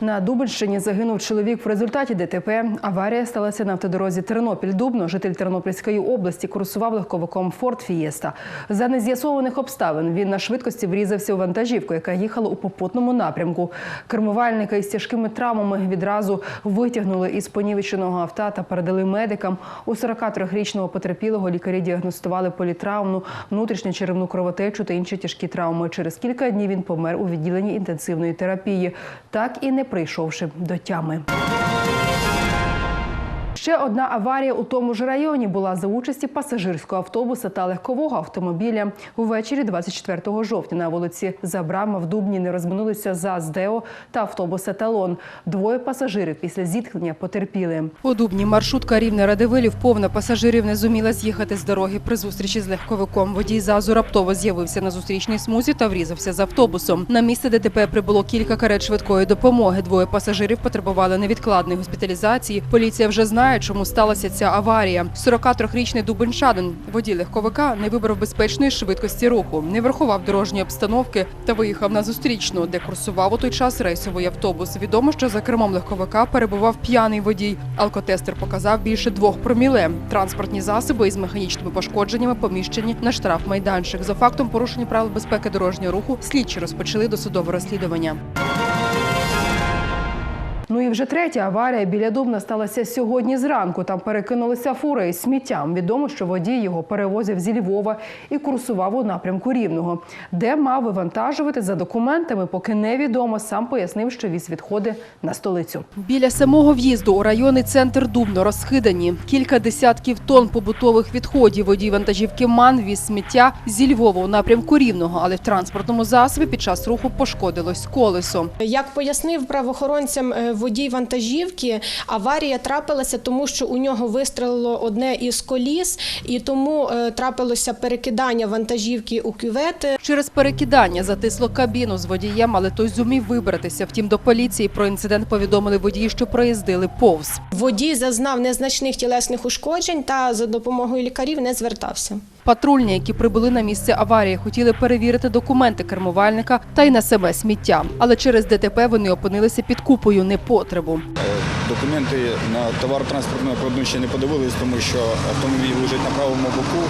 На Дубинщині загинув чоловік в результаті ДТП. Аварія сталася на автодорозі Тернопіль-Дубно. Житель Тернопільської області курсував легковиком Форд Фієста. За нез'ясованих обставин він на швидкості врізався у вантажівку, яка їхала у попутному напрямку. Кермувальника із тяжкими травмами відразу витягнули із понівеченого авто та передали медикам. У 43-річного потерпілого лікарі діагностували політравмну, внутрішню черевну кровотечу та інші тяжкі травми. Через кілька днів він помер у відділенні інтенсивної терапії, так і не прийшовши до тями. Ще одна аварія у тому ж районі була за участі пасажирського автобуса та легкового автомобіля. Увечері 24 жовтня на вулиці Забрама в Дубні не розминулися за ЗДЕО та автобус «Еталон». Двоє пасажирів після зіткнення потерпіли. У Дубні маршрутка рівне Радивилів повна пасажирів не зуміла з'їхати з дороги при зустрічі з легковиком. Водій ЗАЗу раптово з'явився на зустрічній смузі та врізався з автобусом. На місце ДТП прибуло кілька карет швидкої допомоги. Двоє пасажирів потребували невідкладної госпіталізації. Поліція вже знає, чому сталася ця аварія. 43-річний дубинчанин, водій легковика, не вибрав безпечної швидкості руху, не врахував дорожньої обстановки та виїхав на зустрічну, де курсував у той час рейсовий автобус. Відомо, що за кермом легковика перебував п'яний водій. Алкотестер показав більше двох проміле. Транспортні засоби із механічними пошкодженнями поміщені на штрафмайданчик. За фактом порушення правил безпеки дорожнього руху слідчі розпочали досудове розслідування. Ну і вже третя аварія біля Дубна сталася сьогодні зранку. Там перекинулися фури із сміттям. Відомо, що водій його перевозив зі Львова і курсував у напрямку Рівного, де мав вивантажувати за документами, поки невідомо. Сам пояснив, що віз відходи на столицю. Біля самого в'їзду у районний центр Дубно розхидані кілька десятків тонн побутових відходів. Водій вантажівки МАН віз сміття зі Львова у напрямку Рівного, але в транспортному засобі під час руху пошкодилось колесо. Як пояснив правоохоронцям е, водій вантажівки, аварія трапилася, тому що у нього вистрелило одне із коліс, і тому е, трапилося перекидання вантажівки у кювет. Через перекидання затисло кабіну з водієм, але той зумів вибратися. Втім, до поліції про інцидент повідомили водії, що проїздили повз. Водій зазнав незначних тілесних ушкоджень та за допомогою лікарів не звертався. Патрульні, які прибули на місце аварії, хотіли перевірити документи кермувальника та й на себе сміття. Але через ДТП вони опинилися під купою непотребу. Документи на товар транспортного кладу ще не подивились, тому що автомобіль лежить на правому боку.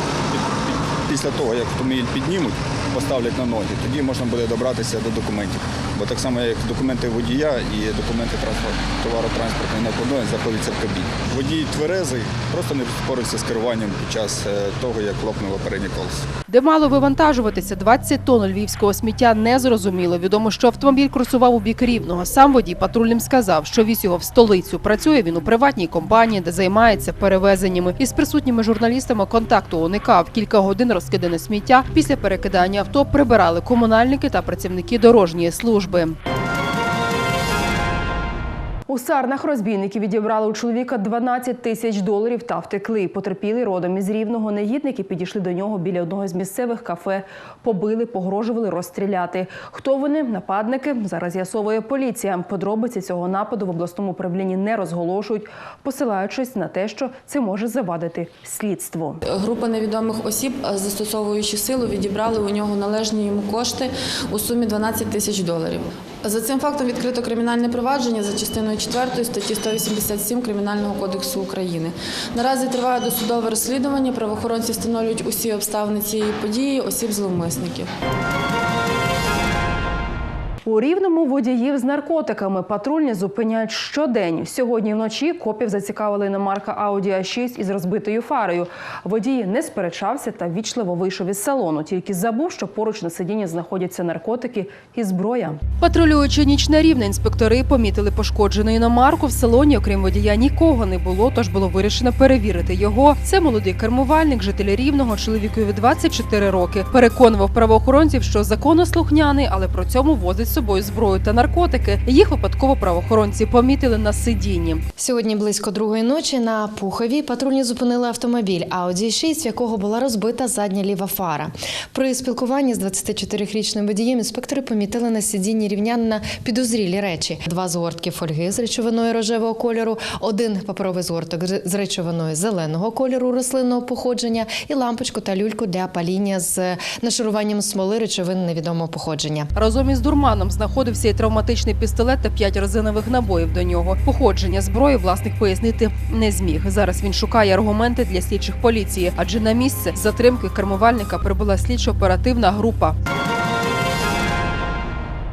Після того, як автомобіль піднімуть, поставлять на ноги, тоді можна буде добратися до документів. Бо так само, як документи водія і документи транспорт, товаротранспортної накладної знаходяться в кабіні. Водій тверезий, просто не впорався з керуванням під час е, того, як лопнуло переднє колесо. Де мало вивантажуватися 20 тонн львівського сміття не зрозуміло. Відомо, що автомобіль курсував у бік рівного. Сам водій патрульним сказав, що віз його в столицю. Працює він у приватній компанії, де займається перевезеннями. Із присутніми журналістами контакту уникав кілька годин розкидане сміття. Після перекидання авто прибирали комунальники та працівники дорожньої служби. У Сарнах розбійники відібрали у чоловіка 12 тисяч доларів та втекли. Потерпілий родом із Рівного. Негідники підійшли до нього біля одного з місцевих кафе, побили, погрожували розстріляти. Хто вони? Нападники? Зараз з'ясовує поліція. Подробиці цього нападу в обласному управлінні не розголошують, посилаючись на те, що це може завадити слідству. Група невідомих осіб, е, застосовуючи силу, відібрали у нього належні йому кошти у сумі 12 тисяч доларів. За цим фактом відкрито кримінальне провадження за частиною 4 статті 187 Кримінального кодексу України. Наразі триває досудове розслідування. Правоохоронці встановлюють усі обставини цієї події, осіб зловмисників. У рівному водіїв з наркотиками патрульні зупиняють щодень. Сьогодні вночі копів зацікавили іномарка Audi a 6 із розбитою фарою. Водій не сперечався та вічливо вийшов із салону. Тільки забув, що поруч на сидінні знаходяться наркотики і зброя. Патрулюючи ніч на рівне, інспектори помітили пошкоджену іномарку. В салоні, окрім водія, нікого не було. Тож було вирішено перевірити його. Це молодий кермувальник, житель рівного, чоловікові 24 роки. Переконував правоохоронців, що законослухняний, але при цьому возить собою зброю та наркотики, їх випадково правоохоронці помітили на сидінні. Сьогодні близько другої ночі на Пухові патрульні зупинили автомобіль Audi 6, в якого була розбита задня ліва фара. При спілкуванні з 24-річним водієм інспектори помітили на сидінні рівнянина підозрілі речі: два згортки фольги з речовиною рожевого кольору, один паперовий згорток з речовиною зеленого кольору рослинного походження і лампочку та люльку для паління з нашаруванням смоли речовин невідомого походження. Разом із дурманом знаходився і травматичний пістолет та п'ять резинових набоїв до нього. Походження зброї власник пояснити не зміг. Зараз він шукає аргументи для слідчих поліції, адже на місце затримки кермувальника прибула слідчо-оперативна група.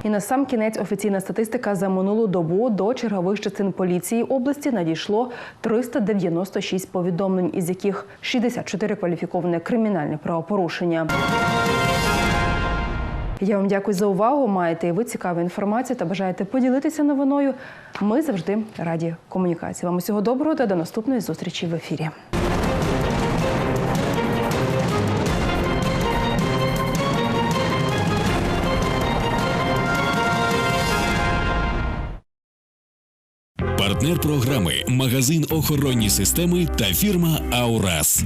І на сам кінець офіційна статистика за минулу добу до чергових частин поліції області надійшло 396 повідомлень, із яких 64 кваліфіковане кримінальне правопорушення. Я вам дякую за увагу. Маєте і ви цікаву інформацію та бажаєте поділитися новиною. Ми завжди раді комунікації. Вам усього доброго та до наступної зустрічі в ефірі. Партнер програми магазин охоронні системи та фірма Аурас.